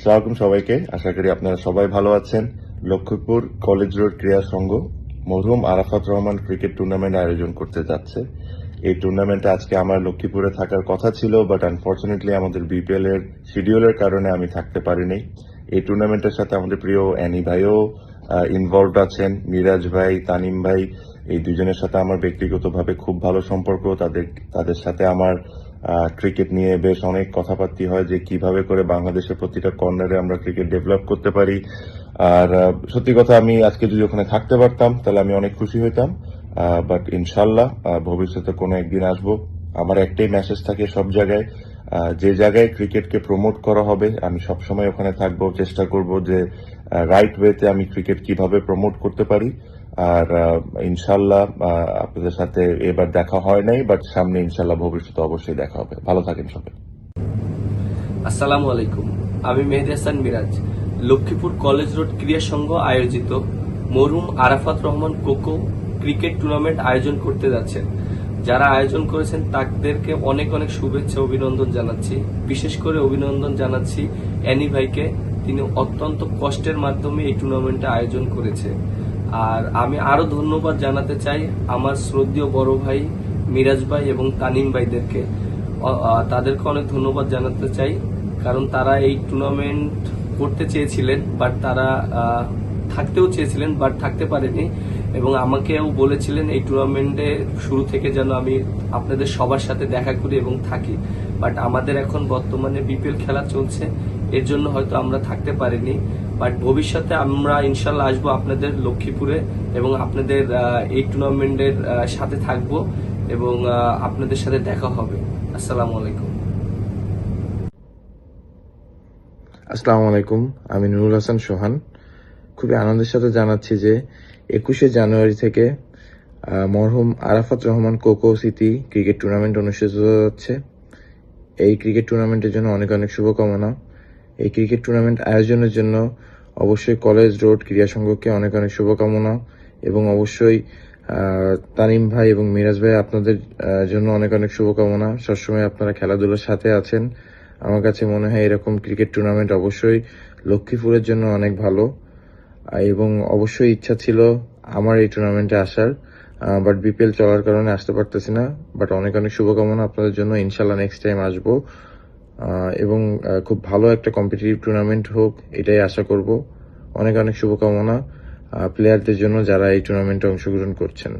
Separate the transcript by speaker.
Speaker 1: সালামালাইকুম সবাইকে। আশা করি আপনারা সবাই ভালো আছেন। লক্ষ্মীপুর কলেজ রোড ক্রীড়া সংঘ মরহুম আরাফাত রহমান ক্রিকেট টুর্নামেন্ট আয়োজন করতে যাচ্ছে। এই টুর্নামেন্টে আজকে আমার লক্ষ্মীপুরে থাকার কথা ছিল বাট আনফর্চুনেটলি আমাদের বিপিএল এর শিডিউলের কারণে আমি থাকতে পারিনি। এই টুর্নামেন্টের সাথে আমাদের প্রিয় অ্যানি ভাইও ইনভলভ আছেন। মিরাজ ভাই, তানিম ভাই, এই দুজনের সাথে আমার ব্যক্তিগতভাবে খুব ভালো সম্পর্ক। তাদের তাদের সাথে আমার ক্রিকেট নিয়ে বেশ অনেক কথাবার্তি হয় যে কীভাবে করে বাংলাদেশের প্রতিটা কর্নারে আমরা ক্রিকেট ডেভেলপ করতে পারি। আর সত্যি কথা আমি আজকে যদি ওখানে থাকতে পারতাম, তাহলে আমি অনেক খুশি হইতাম। বাট ইনশাল্লাহ ভবিষ্যতে কোনো একদিন আসব। আমার একটাই মেসেজ থাকে সব জায়গায় যে জায়গায় ক্রিকেটকে প্রমোট করা হবে, আমি সবসময় ওখানে থাকব, চেষ্টা করব যে রাইট ওয়েতে আমি ক্রিকেট কীভাবে প্রমোট করতে পারি। আর ইনশাল্লাহ আপনাদের সাথে এবার দেখা হয় নাই বাট সামনে ইনশাল্লাহ ভবিষ্যতে অবশ্যই দেখা হবে। ভালো থাকেন সবাই।
Speaker 2: আসসালামু আলাইকুম। আমি মেহেদি হাসান মিরাজ। লক্ষ্মীপুর কলেজ রোড ক্রীড়া সংঘ আয়োজিত মরুম আরাফাত রহমান কোকো ক্রিকেট টুর্নামেন্ট আয়োজন করতে যাচ্ছেন। যারা আয়োজন করেছেন তাদেরকে অনেক অনেক শুভেচ্ছা, অভিনন্দন জানাচ্ছি। বিশেষ করে অভিনন্দন জানাচ্ছি অ্যানি ভাইকে। তিনি অত্যন্ত কষ্টের মাধ্যমে এই টুর্নামেন্টে আয়োজন করেছে আর আমি আরও ধন্যবাদ জানাতে চাই আমার শ্রদ্ধীয় বড় ভাই মিরাজ ভাই এবং তানিম ভাইদেরকে। তাদেরকে অনেক ধন্যবাদ জানাতে চাই, কারণ তারা এই টুর্নামেন্ট করতে চেয়েছিলেন বাট তারা থাকতেও চেয়েছিলেন বাট থাকতে পারেনি এবং আমাকেও বলেছিলেন এই টুর্নামেন্টে শুরু থেকে যেন আমি আপনাদের সবার সাথে দেখা করি এবং থাকি। বাট আমাদের এখন বর্তমানে বিপিএল খেলা চলছে এর জন্য হয়তো আমরা থাকতে পারিনি বাট ভবিষ্যতে আমরা ইনশাল্লাহ আসব আপনাদের লক্ষ্মীপুরে এবং আপনাদের এই টুর্নামেন্টের সাথে থাকব এবং আপনাদের সাথে দেখা হবে। আসসালামু আলাইকুম।
Speaker 3: আসসালামু আলাইকুম, আমি নুরুল হাসান সোহান। খুবই আনন্দের সাথে জানাচ্ছি যে একুশে জানুয়ারি থেকে মরহুম Arafat Rahman Koko city cricket tournament অনুষ্ঠিত হচ্ছে। এই ক্রিকেট টুর্নামেন্টের জন্য অনেক অনেক শুভকামনা। এই ক্রিকেট টুর্নামেন্ট আয়োজনের জন্য অবশ্যই কলেজ, রোড, ক্রীড়া সংঘকে অনেক অনেক শুভকামনা এবং অবশ্যই তানিম ভাই এবং মিরাজ ভাই আপনাদের জন্য অনেক অনেক শুভকামনা। সবসময় আপনারা খেলাধুলার সাথে আছেন। আমার কাছে মনে হয় এরকম ক্রিকেট টুর্নামেন্ট অবশ্যই লক্ষ্মীপুরের জন্য অনেক ভালো। এবং অবশ্যই ইচ্ছা ছিল আমার এই টুর্নামেন্টে আসার বাট বিপিএল চলার কারণে আসতে পারতেছি না। বাট অনেক অনেক শুভকামনা আপনাদের জন্য। ইনশাল্লাহ নেক্সট টাইম আসব। এবং খুব ভালো একটা কম্পিটিটিভ টুর্নামেন্ট হোক, এটাই আশা করব। অনেক অনেক শুভকামনা প্লেয়ারদের জন্য যারা এই টুর্নামেন্টে অংশগ্রহণ করছেন।